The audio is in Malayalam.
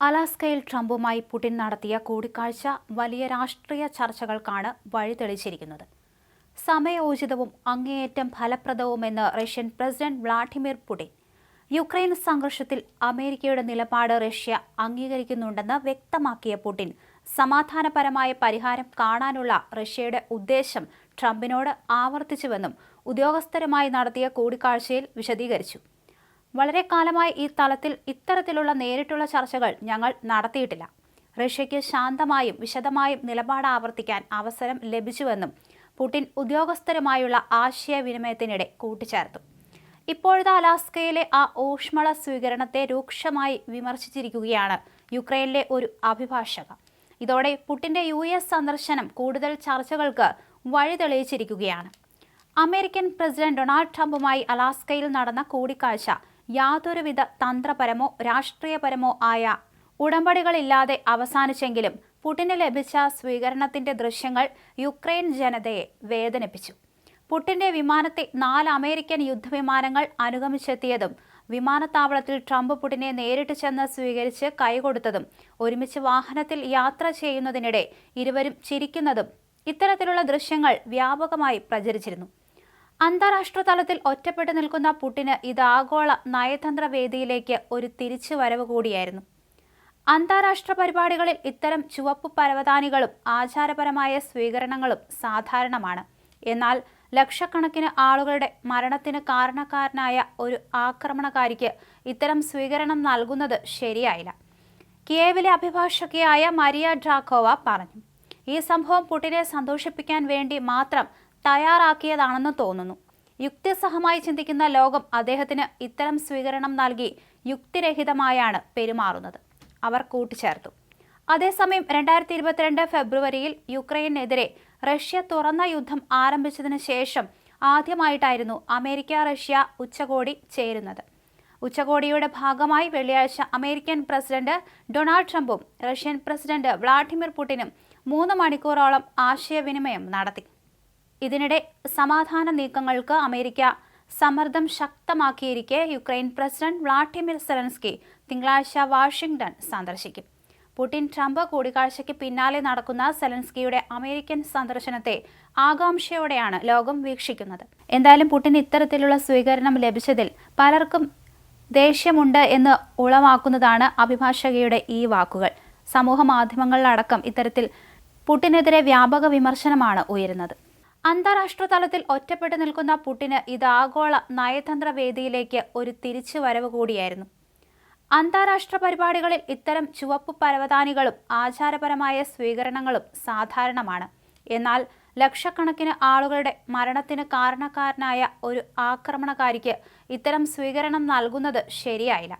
അലാസ്കയിൽ ട്രംപുമായി പുടിൻ നടത്തിയ കൂടിക്കാഴ്ച വലിയ രാഷ്ട്രീയ ചർച്ചകൾക്കാണ് വഴിതെളിച്ചിരിക്കുന്നത് സമയോചിതവും അങ്ങേയറ്റം ഫലപ്രദവുമെന്ന് Russian president Vladimir Putin. Ukraine സംഘർഷത്തിൽ അമേരിക്കയുടെ നിലപാട് റഷ്യ അംഗീകരിക്കുന്നുണ്ടെന്ന് വ്യക്തമാക്കിയ പുടിൻ സമാധാനപരമായ പരിഹാരം കാണാനുള്ള റഷ്യയുടെ ഉദ്ദേശം ട്രംപിനോട് ആവർത്തിച്ചുവെന്നും ഉദ്യോഗസ്ഥരുമായി നടത്തിയ കൂടിക്കാഴ്ചയിൽ വിശദീകരിച്ചു. വളരെ കാലമായി ഈ തലത്തിൽ ഇത്തരത്തിലുള്ള നേരിട്ടുള്ള ചർച്ചകൾ ഞങ്ങൾ നടത്തിയിട്ടില്ല. റഷ്യയ്ക്ക് ശാന്തമായും വിശദമായും നിലപാട് ആവർത്തിക്കാൻ അവസരം ലഭിച്ചുവെന്നും പുടിൻ ഉദ്യോഗസ്ഥരുമായുള്ള ആശയവിനിമയത്തിനിടെ കൂട്ടിച്ചേർത്തു. ഇപ്പോഴത്തെ അലാസ്കയിലെ ആ ഊഷ്മള സ്വീകരണത്തെ രൂക്ഷമായി വിമർശിച്ചിരിക്കുകയാണ് യുക്രൈനിലെ ഒരു അഭിഭാഷക ഇതോടെ പുടിന്റെ യു എസ് സന്ദർശനം കൂടുതൽ ചർച്ചകൾക്ക് വഴിതെളിയിച്ചിരിക്കുകയാണ് അമേരിക്കൻ പ്രസിഡന്റ് ഡൊണാൾഡ് ട്രംപുമായി അലാസ്കയിൽ നടന്ന കൂടിക്കാഴ്ച യാതൊരുവിധ തന്ത്രപരമോ രാഷ്ട്രീയപരമോ ആയ ഉടമ്പടികളില്ലാതെ അവസാനിച്ചെങ്കിലും പുടിന് ലഭിച്ച സ്വീകരണത്തിന്റെ ദൃശ്യങ്ങൾ യുക്രൈൻ ജനതയെ വേദനിപ്പിച്ചു. പുടിന്റെ വിമാനത്തെ നാല് അമേരിക്കൻ യുദ്ധവിമാനങ്ങൾ അനുഗമിച്ചെത്തിയതും വിമാനത്താവളത്തിൽ ട്രംപ് പുടിനെ നേരിട്ട് ചെന്ന് സ്വീകരിച്ച് കൈകൊടുത്തതും ഒരുമിച്ച് വാഹനത്തിൽ യാത്ര ചെയ്യുന്നതിനിടെ ഇരുവരും ചിരിക്കുന്നതും ഇത്തരത്തിലുള്ള ദൃശ്യങ്ങൾ വ്യാപകമായി പ്രചരിച്ചിരുന്നു. അന്താരാഷ്ട്ര തലത്തിൽ ഒറ്റപ്പെട്ടു നിൽക്കുന്ന പുടിന് ഇത് ആഗോള നയതന്ത്ര വേദിയിലേക്ക് ഒരു തിരിച്ചുവരവ് കൂടിയായിരുന്നു. അന്താരാഷ്ട്ര പരിപാടികളിൽ ഇത്തരം ചുവപ്പ് പരവതാനികളും ആചാരപരമായ സ്വീകരണങ്ങളും സാധാരണമാണ്. എന്നാൽ ലക്ഷക്കണക്കിന് ആളുകളുടെ മരണത്തിന് കാരണക്കാരനായ ഒരു ആക്രമണകാരിക്ക് ഇത്തരം സ്വീകരണം നൽകുന്നത് ശരിയായില്ല. കിയേവിലെ അഭിഭാഷകയായ മരിയ ഡ്രാക്കോവ പറഞ്ഞു ഈ സംഭവം പുടിനെ സന്തോഷിപ്പിക്കാൻ വേണ്ടി മാത്രം തയ്യാറാക്കിയതാണെന്ന് തോന്നുന്നു. യുക്തിസഹമായി ചിന്തിക്കുന്ന ലോകം അദ്ദേഹത്തിന് ഇത്തരം സ്വീകരണം നൽകി യുക്തിരഹിതമായാണ് പെരുമാറുന്നത്. അവർ കൂട്ടിച്ചേർത്തു. അതേസമയം രണ്ടായിരത്തി ഇരുപത്തിരണ്ട് ഫെബ്രുവരിയിൽ യുക്രൈനെതിരെ റഷ്യ തുറന്ന യുദ്ധം ആരംഭിച്ചതിന് ശേഷം ആദ്യമായിട്ടായിരുന്നു അമേരിക്ക റഷ്യ ഉച്ചകോടി ചേരുന്നത്. ഉച്ചകോടിയുടെ ഭാഗമായി വെള്ളിയാഴ്ച അമേരിക്കൻ പ്രസിഡന്റ് ഡൊണാൾഡ് ട്രംപും റഷ്യൻ പ്രസിഡന്റ് വ്ളാഡിമിർ പുടിനും മൂന്ന് മണിക്കൂറോളം ആശയവിനിമയം നടത്തി. ഇതിനിടെ സമാധാന നീക്കങ്ങൾക്ക് അമേരിക്ക സമ്മർദ്ദം ശക്തമാക്കിയിരിക്കെ യുക്രൈൻ പ്രസിഡന്റ് വ്ളാഡിമിർ സെലൻസ്കി തിങ്കളാഴ്ച വാഷിംഗ്ടൺ സന്ദർശിക്കും. പുടിൻ ട്രംപ് കൂടിക്കാഴ്ചയ്ക്ക് പിന്നാലെ നടക്കുന്ന സെലൻസ്കിയുടെ അമേരിക്കൻ സന്ദർശനത്തെ ആകാംക്ഷയോടെയാണ് ലോകം വീക്ഷിക്കുന്നത്. എന്തായാലും പുടിൻ ഇത്തരത്തിലുള്ള സ്വീകരണം ലഭിച്ചതിൽ പലർക്കും ദേഷ്യമുണ്ട് എന്ന് ഉളവാക്കുന്നതാണ് അഭിഭാഷകയുടെ ഈ വാക്കുകൾ. സമൂഹ മാധ്യമങ്ങളിലടക്കം ഇത്തരത്തിൽ പുടിനെതിരെ വ്യാപക വിമർശനമാണ് ഉയരുന്നത്. അന്താരാഷ്ട്ര തലത്തിൽ ഒറ്റപ്പെട്ടു നിൽക്കുന്ന പുടിന് ഇത് ആഗോള നയതന്ത്ര വേദിയിലേക്ക് ഒരു തിരിച്ചുവരവ് കൂടിയായിരുന്നു. അന്താരാഷ്ട്ര പരിപാടികളിൽ ഇത്തരം ചുവപ്പ് പരവതാനികളും ആചാരപരമായ സ്വീകരണങ്ങളും സാധാരണമാണ്. എന്നാൽ ലക്ഷക്കണക്കിന് ആളുകളുടെ മരണത്തിന് കാരണക്കാരനായ ഒരു ആക്രമണകാരിക്ക് ഇത്തരം സ്വീകരണം നൽകുന്നത് ശരിയായില്ല.